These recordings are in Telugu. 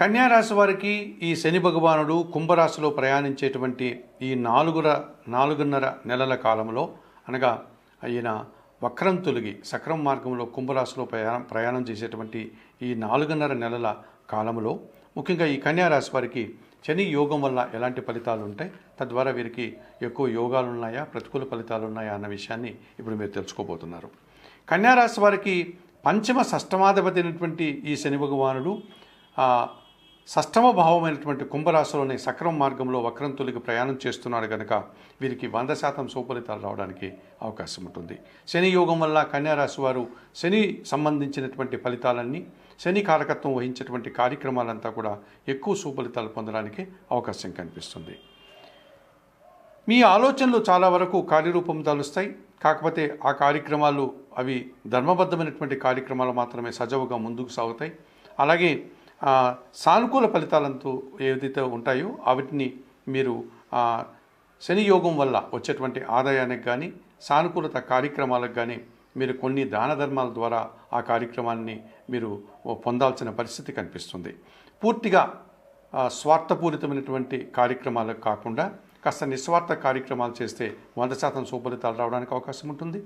కన్యారాశి వారికి ఈ శని భగవానుడు కుంభరాశిలో ప్రయాణించేటువంటి ఈ నాలుగుర నాలుగున్నర నెలల కాలంలో అనగా ఆయన వక్రం తొలగి సక్రం మార్గంలో కుంభరాశిలో ప్రయాణం ప్రయాణం చేసేటువంటి ఈ నాలుగున్నర నెలల కాలంలో ముఖ్యంగా ఈ కన్యారాశి వారికి శని యోగం వల్ల ఎలాంటి ఫలితాలు ఉంటాయి? తద్వారా వీరికి ఎక్కువ యోగాలు ఉన్నాయా? ప్రతికూల ఫలితాలు ఉన్నాయా? అన్న విషయాన్ని ఇప్పుడు మీరు తెలుసుకోబోతున్నారు. కన్యారాశి వారికి పంచమ షష్టమాధిపతి అయినటువంటి ఈ శని భగవానుడు ఆ, భావమైనటువంటి కుంభరాశిలోని సక్రమ మార్గంలో వక్రం ప్రయాణం చేస్తున్నాడు కనుక వీరికి వంద శాతం సుఫలితాలు రావడానికి అవకాశం ఉంటుంది. శని యోగం వల్ల కన్యారాశి వారు శని సంబంధించినటువంటి ఫలితాలన్నీ శని కారకత్వం వహించేటువంటి కార్యక్రమాలంతా కూడా ఎక్కువ సుఫలితాలు పొందడానికి అవకాశం కనిపిస్తుంది. మీ ఆలోచనలు చాలా వరకు కార్యరూపం దాలుస్తాయి కాకపోతే ఆ కార్యక్రమాలు అవి ధర్మబద్ధమైనటువంటి కార్యక్రమాలు మాత్రమే సజావుగా ముందుకు సాగుతాయి. అలాగే సానుకూల ఫలితాలంతో ఏదైతే ఉంటాయో వాటిని మీరు శని యోగం వల్ల వచ్చేటువంటి ఆదాయానికి కానీ సానుకూలత కార్యక్రమాలకు కానీ మీరు కొన్ని దాన ధర్మాల ద్వారా ఆ కార్యక్రమాన్ని మీరు పొందాల్సిన పరిస్థితి కనిపిస్తుంది. పూర్తిగా స్వార్థపూరితమైనటువంటి కార్యక్రమాలకు కాకుండా కాస్త నిస్వార్థ కార్యక్రమాలు చేస్తే వంద శాతం సుఫలితాలు రావడానికి అవకాశం ఉంటుంది.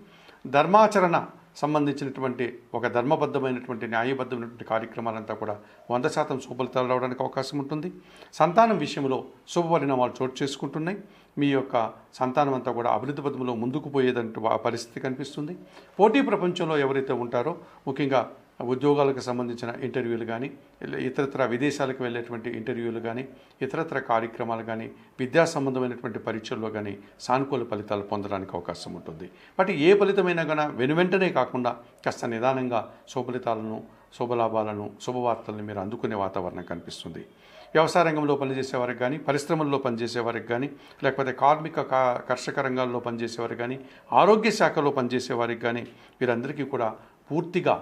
ధర్మాచరణ సంబంధించినటువంటి ఒక ధర్మబద్ధమైనటువంటి న్యాయబద్ధమైనటువంటి కార్యక్రమాలంతా కూడా వంద శాతం సుఫలితాలు రావడానికి అవకాశం ఉంటుంది. సంతానం విషయంలో శుభపరిణామాలు చోటు చేసుకుంటున్నాయి. మీ యొక్క సంతానం అంతా కూడా అభివృద్ధి పథంలో ముందుకు పోయేదంటూ పరిస్థితి కనిపిస్తుంది. పోటీ ప్రపంచంలో ఎవరైతే ఉంటారో ముఖ్యంగా ఉద్యోగాలకు సంబంధించిన ఇంటర్వ్యూలు కానీ ఇతరత్ర విదేశాలకు వెళ్ళేటువంటి ఇంటర్వ్యూలు కానీ ఇతరత్ర కార్యక్రమాలు కానీ విద్యా సంబంధమైనటువంటి పరీక్షల్లో కానీ సానుకూల ఫలితాలు పొందడానికి అవకాశం ఉంటుంది. వాటి ఏ ఫలితమైనా కానీ వెనువెంటనే కాకుండా కాస్త నిదానంగా శుభఫలితాలను శుభలాభాలను శుభవార్తలను మీరు అందుకునే వాతావరణం కనిపిస్తుంది. వ్యవసాయ రంగంలో పనిచేసే వారికి కానీ పరిశ్రమల్లో పనిచేసే వారికి కానీ లేకపోతే కార్మిక కర్షక రంగాల్లో పనిచేసే వారికి కానీ ఆరోగ్య శాఖలో పనిచేసే వారికి కానీ వీరందరికీ కూడా పూర్తిగా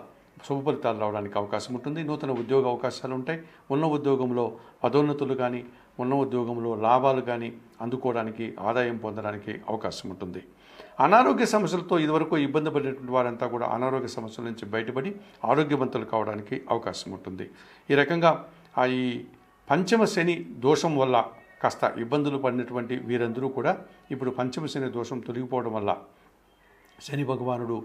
శుభ ఫలితాలు రావడానికి అవకాశం ఉంటుంది. నూతన ఉద్యోగ అవకాశాలు ఉంటాయి. ఉన్న ఉద్యోగంలో పదోన్నతులు కానీ ఉన్న ఉద్యోగంలో లాభాలు కానీ అందుకోవడానికి ఆదాయం పొందడానికి అవకాశం ఉంటుంది. అనారోగ్య సమస్యలతో ఇదివరకు ఇబ్బంది పడినటువంటి వారంతా కూడా అనారోగ్య సమస్యల నుంచి బయటపడి ఆరోగ్యవంతులు కావడానికి అవకాశం ఉంటుంది. ఈ రకంగా ఈ పంచమ శని దోషం వల్ల కాస్త ఇబ్బందులు పడినటువంటి వీరందరూ కూడా ఇప్పుడు పంచమ శని దోషం తొలగిపోవడం వల్ల శని భగవానుడు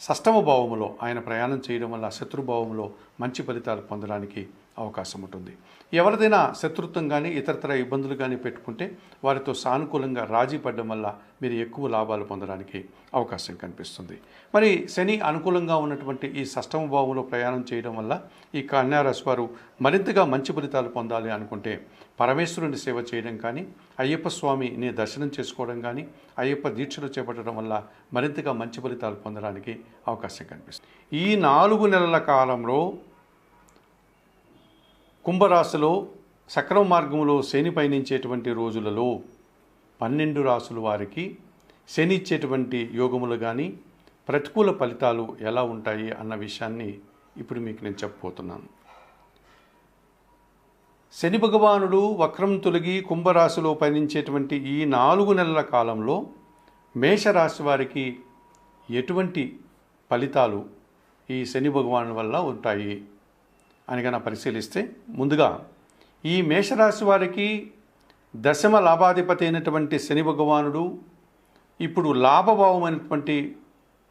షష్టమ భావములో ఆయన ప్రయాణం చేయడం వల్ల శత్రుభావంలో మంచి ఫలితాలు పొందడానికి అవకాశం ఉంటుంది. ఎవరిదైనా శత్రుత్వం కానీ ఇతరతర ఇబ్బందులు కానీ పెట్టుకుంటే వారితో సానుకూలంగా రాజీ పడడం వల్ల మీరు ఎక్కువ లాభాలు పొందడానికి అవకాశం కనిపిస్తుంది. మరి శని అనుకూలంగా ఉన్నటువంటి ఈ సష్టమ భావంలో ప్రయాణం చేయడం వల్ల ఈ కన్యారాశి వారు మరింతగా మంచి ఫలితాలు పొందాలి అనుకుంటే పరమేశ్వరుని సేవ చేయడం కానీ అయ్యప్ప స్వామిని దర్శనం చేసుకోవడం కానీ అయ్యప్ప దీక్షలు చేపట్టడం వల్ల మరింతగా మంచి ఫలితాలు పొందడానికి అవకాశం కనిపిస్తుంది. ఈ నాలుగు నెలల కాలంలో కుంభరాశిలో సక్రమ మార్గంలో శని పయనించేటువంటి రోజులలో పన్నెండు రాసుల వారికి శని ఇచ్చేటువంటి యోగములు కానీ ప్రతికూల ఫలితాలు ఎలా ఉంటాయి అన్న విషయాన్ని ఇప్పుడు మీకు నేను చెప్పబోతున్నాను. శని భగవానుడు వక్రం తొలగి కుంభరాశిలో పయనించేటువంటి ఈ నాలుగు నెలల కాలంలో మేషరాశి వారికి ఎటువంటి ఫలితాలు ఈ శని భగవాను వల్ల ఉంటాయి? అని కనుక పరిశీలిస్తే ముందుగా ఈ మేషరాశి వారికి దశమ లాభాధిపతి అయినటువంటి శని భగవానుడు ఇప్పుడు లాభభావమైనటువంటి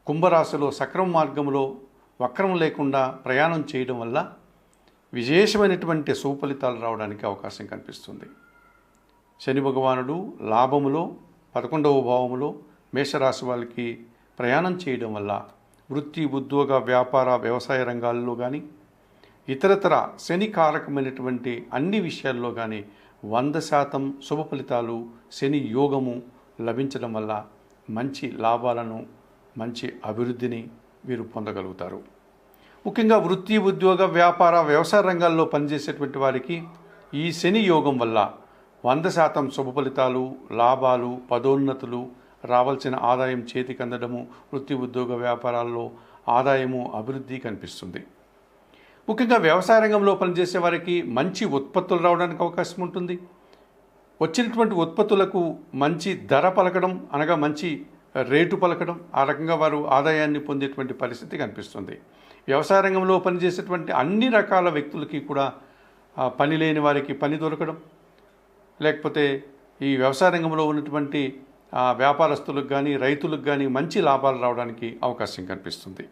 కుంభరాశిలో సక్రమ మార్గంలో వక్రం లేకుండా ప్రయాణం చేయడం వల్ల విశేషమైనటువంటి సుఫలితాలు రావడానికి అవకాశం కనిపిస్తుంది. శని భగవానుడు లాభములో పదకొండవ భావములో మేషరాశి వాళ్ళకి ప్రయాణం చేయడం వల్ల వృత్తి ఉద్యోగ వ్యాపార వ్యవసాయ రంగాల్లో కానీ ఇతరతర శని కారకమైనటువంటి అన్ని విషయాల్లో కానీ వంద శాతం శుభ ఫలితాలు శని యోగము లభించడం వల్ల మంచి లాభాలను మంచి అభివృద్ధిని వీరు పొందగలుగుతారు. ముఖ్యంగా వృత్తి ఉద్యోగ వ్యాపార వ్యవసాయ రంగాల్లో పనిచేసేటువంటి వారికి ఈ శని యోగం వల్ల వంద శాతం శుభ ఫలితాలు లాభాలు పదోన్నతులు రావాల్సిన ఆదాయం చేతికి అందడము వృత్తి ఉద్యోగ వ్యాపారాల్లో ఆదాయము అభివృద్ధి కనిపిస్తుంది. ముఖ్యంగా వ్యవసాయ రంగంలో పనిచేసే వారికి మంచి ఉత్పత్తులు రావడానికి అవకాశం ఉంటుంది. వచ్చినటువంటి ఉత్పత్తులకు మంచి ధర పలకడం అనగా మంచి రేటు పలకడం ఆ రకంగా వారు ఆదాయాన్ని పొందేటువంటి పరిస్థితి కనిపిస్తుంది. వ్యవసాయ రంగంలో పనిచేసేటువంటి అన్ని రకాల వ్యక్తులకి కూడా పని లేని వారికి పని దొరకడం. లేకపోతే ఈ వ్యవసాయ రంగంలో ఉన్నటువంటి వ్యాపారస్తులకు కానీ రైతులకు కానీ మంచి లాభాలు రావడానికి అవకాశం కనిపిస్తుంది.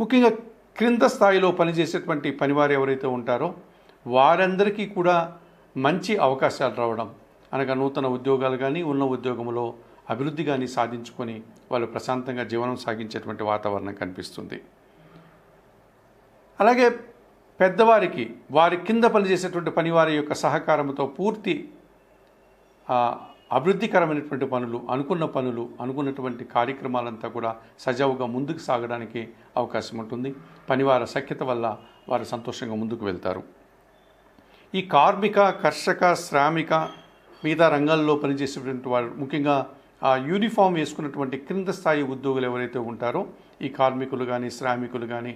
ముఖ్యంగా క్రింద స్థాయిలో పనిచేసేటువంటి పనివారు ఎవరైతే ఉంటారో వారందరికీ కూడా మంచి అవకాశాలు రావడం అనగా నూతన ఉద్యోగాలు కానీ ఉన్న ఉద్యోగంలో అభివృద్ధి కానీ సాధించుకొని వాళ్ళు ప్రశాంతంగా జీవనం సాగించేటువంటి వాతావరణం కనిపిస్తుంది. అలాగే పెద్దవారికి వారి కింద పనిచేసేటువంటి పనివారి యొక్క సహకారంతో పూర్తి ఆ, అభివృద్ధికరమైనటువంటి పనులు అనుకున్న పనులు అనుకున్నటువంటి కార్యక్రమాలంతా కూడా సజావుగా ముందుకు సాగడానికి అవకాశం ఉంటుంది. పనివార సఖ్యత వల్ల వారు సంతోషంగా ముందుకు వెళ్తారు. ఈ కార్మిక కర్షక శ్రామిక మిగతా రంగాల్లో పనిచేసేటువంటి వారు ముఖ్యంగా ఆ యూనిఫామ్ వేసుకున్నటువంటి క్రింద స్థాయి ఉద్యోగులు ఎవరైతే ఉంటారో ఈ కార్మికులు కానీ శ్రామికులు కానీ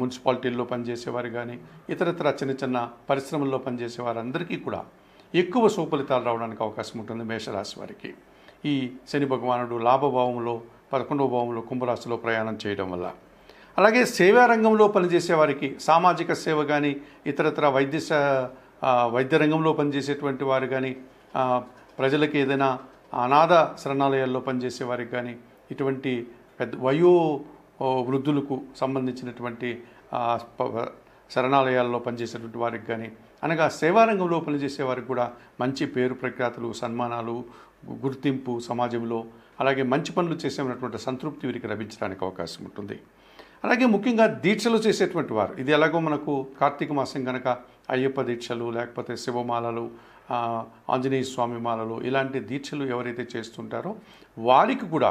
మున్సిపాలిటీల్లో పనిచేసేవారు కానీ ఇతరత్ర చిన్న చిన్న పరిశ్రమల్లో పనిచేసే వారందరికీ కూడా ఎక్కువ సుఫలితాలు రావడానికి అవకాశం ఉంటుంది మేషరాశి వారికి. ఈ శని భగవానుడు లాభభావంలో పదకొండవ భావంలో కుంభరాశిలో ప్రయాణం చేయడం వల్ల. అలాగే సేవా రంగంలో పనిచేసే వారికి సామాజిక సేవ కానీ ఇతరత్ర వైద్య వైద్య రంగంలో పనిచేసేటువంటి వారు కానీ ప్రజలకి ఏదైనా అనాథ శరణాలయాల్లో పనిచేసే వారికి కానీ ఇటువంటి పెద్ద వయో వృద్ధులకు సంబంధించినటువంటి ప- శరణాలయాల్లో పనిచేసేటువంటి వారికి కానీ అనగా సేవారంగంలో పనిచేసేవారికి పనిచేసే వారికి కూడా మంచి పేరు ప్రఖ్యాతులు సన్మానాలు గుర్తింపు సమాజంలో అలాగే మంచి పనులు చేసేటువంటి సంతృప్తి వీరికి లభించడానికి అవకాశం ఉంటుంది. అలాగే ముఖ్యంగా దీక్షలు చేసేటువంటి వారు. ఇది ఎలాగో మనకు కార్తీక మాసం కనుక అయ్యప్ప దీక్షలు లేకపోతే శివమాలలు ఆంజనేయ స్వామి మాలలు ఇలాంటి దీక్షలు ఎవరైతే చేస్తుంటారో వారికి కూడా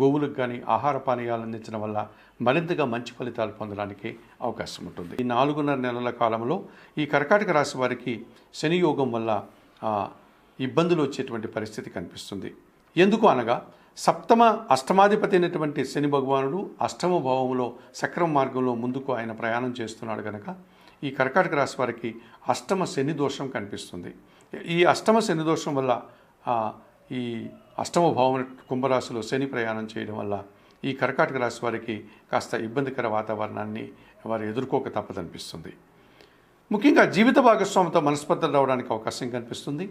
గోవులకు కానీ ఆహార పానీయాలు అందించడం వల్ల మరింతగా మంచి ఫలితాలు పొందడానికి అవకాశం ఉంటుంది. ఈ నాలుగున్నర నెలల కాలంలో ఈ కర్కాటక రాశి వారికి శని యోగం వల్ల ఇబ్బందులు వచ్చేటువంటి పరిస్థితి కనిపిస్తుంది. ఎందుకు అనగా సప్తమ అష్టమాధిపతి అయినటువంటి శని భగవానుడు అష్టమ భావంలో సక్రమ మార్గంలో ముందుకు ఆయన ప్రయాణం చేస్తున్నాడు కనుక ఈ కర్కాటక రాశి వారికి అష్టమ శని దోషం కనిపిస్తుంది. ఈ అష్టమ శని దోషం వల్ల ఈ అష్టమ భావం కుంభరాశిలో శని ప్రయాణం చేయడం వల్ల ఈ కర్కాటక రాశి వారికి కాస్త ఇబ్బందికర వాతావరణాన్ని వారు ఎదుర్కోక తప్పదనిపిస్తుంది. ముఖ్యంగా జీవిత భాగస్వామితో మనస్పర్ధలు రావడానికి అవకాశం కనిపిస్తుంది.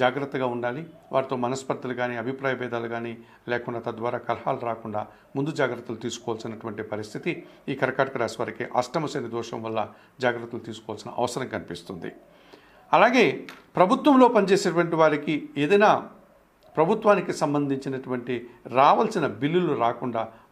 జాగ్రత్తగా ఉండాలి. వారితో మనస్పర్ధలు కానీ అభిప్రాయ భేదాలు కానీ లేకుండా తద్వారా కలహాలు రాకుండా ముందు జాగ్రత్తలు తీసుకోవాల్సినటువంటి పరిస్థితి ఈ కర్కాటక రాశి వారికి అష్టమ శని దోషం వల్ల జాగ్రత్తలు తీసుకోవాల్సిన అవసరం కనిపిస్తుంది. అలాగే ప్రభుత్వంలో పనిచేసేటువంటి వారికి ఏదైనా ప్రభుత్వానికి సంబంధించినటువంటి రావాల్సిన బిల్లులు రాకుండా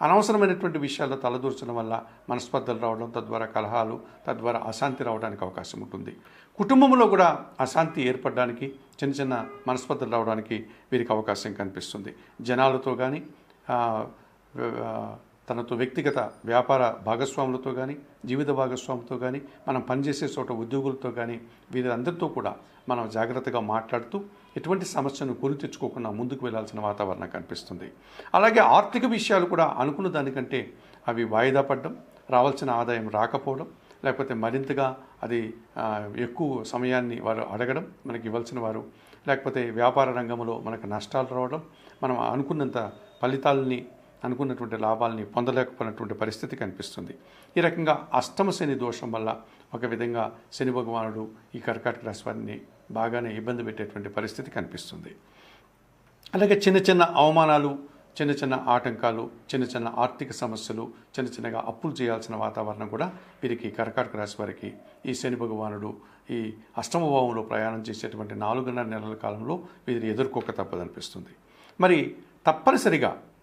అనవసరమైనటువంటి విషయాల్లో తలదూర్చడం వల్ల మనస్పర్ధలు రావడం తద్వారా కలహాలు తద్వారా అశాంతి రావడానికి అవకాశం ఉంటుంది. కుటుంబంలో కూడా అశాంతి ఏర్పడడానికి చిన్న చిన్న మనస్పర్ధలు రావడానికి వీరికి అవకాశం కనిపిస్తుంది. జనాలతో కానీ తనతో వ్యక్తిగత వ్యాపార భాగస్వాములతో కానీ జీవిత భాగస్వాములతో కానీ మనం పనిచేసే చోట ఉద్యోగులతో కానీ వీరందరితో కూడా మనం జాగ్రత్తగా మాట్లాడుతూ ఎటువంటి సమస్యను కొని తెచ్చుకోకుండా ముందుకు వెళ్ళాల్సిన వాతావరణం కనిపిస్తుంది. అలాగే ఆర్థిక విషయాలు కూడా అనుకున్న దానికంటే అవి వాయిదా పడడం రావాల్సిన ఆదాయం రాకపోవడం లేకపోతే మరింతగా అది ఎక్కువ సమయాన్ని వారు అడగడం మనకి ఇవ్వాల్సిన వారు లేకపోతే వ్యాపార రంగంలో మనకు నష్టాలు రావడం మనం అనుకున్నంత ఫలితాలని అనుకున్నటువంటి లాభాలని పొందలేకపోయినటువంటి పరిస్థితి కనిపిస్తుంది. ఈ రకంగా అష్టమ శని దోషం వల్ల ఒక విధంగా శని భగవానుడు ఈ కర్కాటక రాశి వారిని బాగానే ఇబ్బంది పెట్టేటువంటి పరిస్థితి కనిపిస్తుంది. అలాగే చిన్న చిన్న అవమానాలు చిన్న చిన్న ఆటంకాలు చిన్న చిన్న ఆర్థిక సమస్యలు చిన్న చిన్నగా అప్పులు చేయాల్సిన వాతావరణం కూడా వీరికి కర్కాటక రాశి వారికి ఈ శని భగవానుడు ఈ అష్టమ భావంలో ప్రయాణం చేసేటువంటి నాలుగున్నర నెలల కాలంలో వీరిని ఎదుర్కోక తప్పదనిపిస్తుంది. మరి తప్పనిసరిగా